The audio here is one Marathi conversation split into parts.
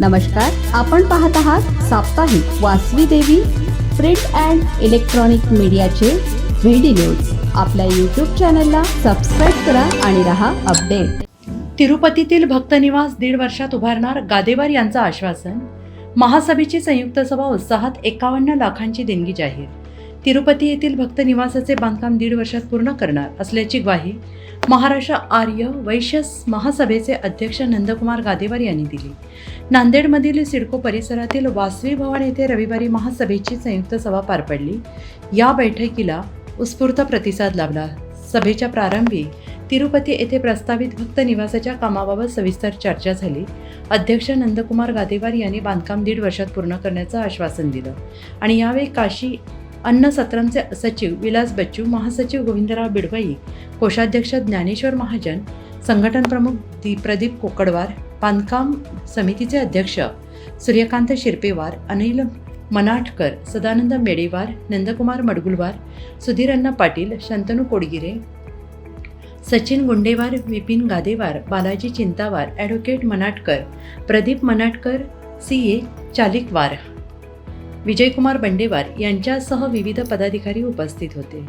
नमस्कार आपण पाहत आहात साप्ताहिक Vasavi Devi print and electronic मीडियाचे व्हिडी न्यूज. आपल्या यूट्यूब चॅनलला सबस्क्राईब करा आणि रहा अपडेट. तिरुपतीतील भक्तनिवास दीड वर्षात उभारणार गादेवार यांचं आश्वासन. महासभेची संयुक्त सभा उत्साहात एकावन्न लाखांची देणगी जाहीर. तिरुपती येथील भक्त निवासाचे बांधकाम दीड वर्षात पूर्ण करणार असल्याची ग्वाही महाराष्ट्र आर्य वैश्य महासभेचे अध्यक्ष नंदकुमार गादेवार यांनी दिली. नांदेडमधील सिडको परिसरातील वासवी भवन येथे रविवारी महासभेची संयुक्त सभा पार पडली. या बैठकीला उत्स्फूर्त प्रतिसाद लाभला. सभेच्या प्रारंभी तिरुपती येथे प्रस्तावित भक्त निवासाच्या कामाबाबत सविस्तर चर्चा झाली. अध्यक्ष नंदकुमार गादेवार यांनी बांधकाम दीड वर्षात पूर्ण करण्याचं आश्वासन दिलं आणि यावेळी काशी अन्न सत्रमचे सचिव विलास बच्चू महासचिव गोविंदराव बिडवाई कोषाध्यक्ष ज्ञानेश्वर महाजन संघटन प्रमुख दी प्रदीप कोकडवार बांधकाम समितीचे अध्यक्ष Suryakant Shirpewar Anil Manatkar Sadanand Medewar Nandkumar Madgulwar Sudhir Anna Patil Shantanu Kodgire Sachin Gundewar Vipin Gadewar Balaji Chintawar advocate Manatkar Pradeep Manatkar C A Chalikwar. Vijaykumar Bandewar यांच्यासह विविध पदाधिकारी उपस्थित होते.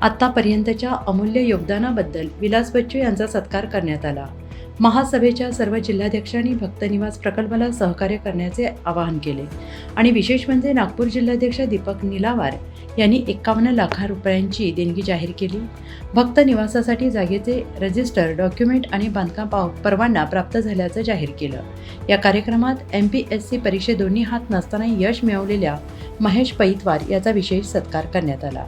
आत्तापर्यंतच्या अमूल्य योगदानाबद्दल विलास बच्चू यांचा सत्कार करण्यात आला. महासभेच्या सर्व जिल्हाध्यक्षांनी भक्तनिवास प्रकल्पाला सहकार्य करण्याचे आवाहन केले. आणि विशेष म्हणजे नागपूर जिल्हाध्यक्ष दीपक निलावार यांनी एकावन्न लाखा रुपयांची देणगी जाहीर केली. भक्त निवासासाठी जागेचे रजिस्टर डॉक्युमेंट आणि बांधकाम पाव परवाना प्राप्त झाल्याचं जाहीर केलं. या कार्यक्रमात एम पी एस सी परीक्षेत दोन्ही हात नसताना यश मिळवलेल्या महेश पैतवार याचा विशेष सत्कार करण्यात आला.